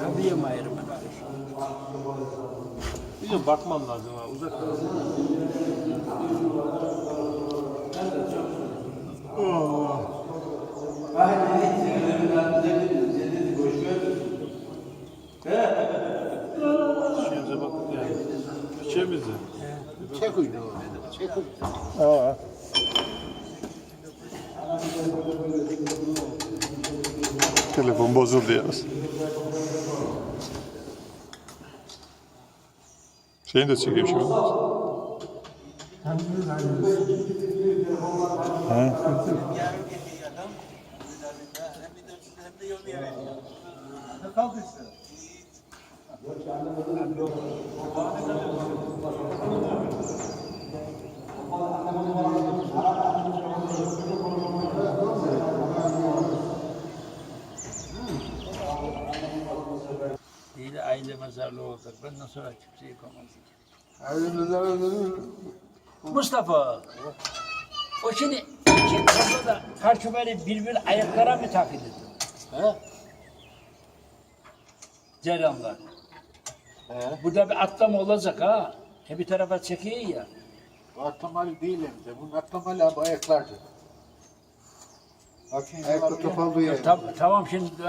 Kabiyem ayrımı var. Bir bakmam lazım ha. Uzak baktık yani. Şişemize. Çek uydu. Çek uydu. Aa. Telefon bozuldu yalnız. Seni de çekeyim şimdi. Değil aile mezarlığı olacak. Benden sonra kimse yıkamaz. Mustafa. O şimdi iki kafada karşı böyle birbir ayaklara mı takıldı? He? Cerenler. He? Burada bir atlama olacak ha. He bir tarafa çekiyor ya. Atlamalı değil hem de. Bunun atlamalı abi ayaklardı. Ayakta topal duyuyor. Tam, tamam şimdi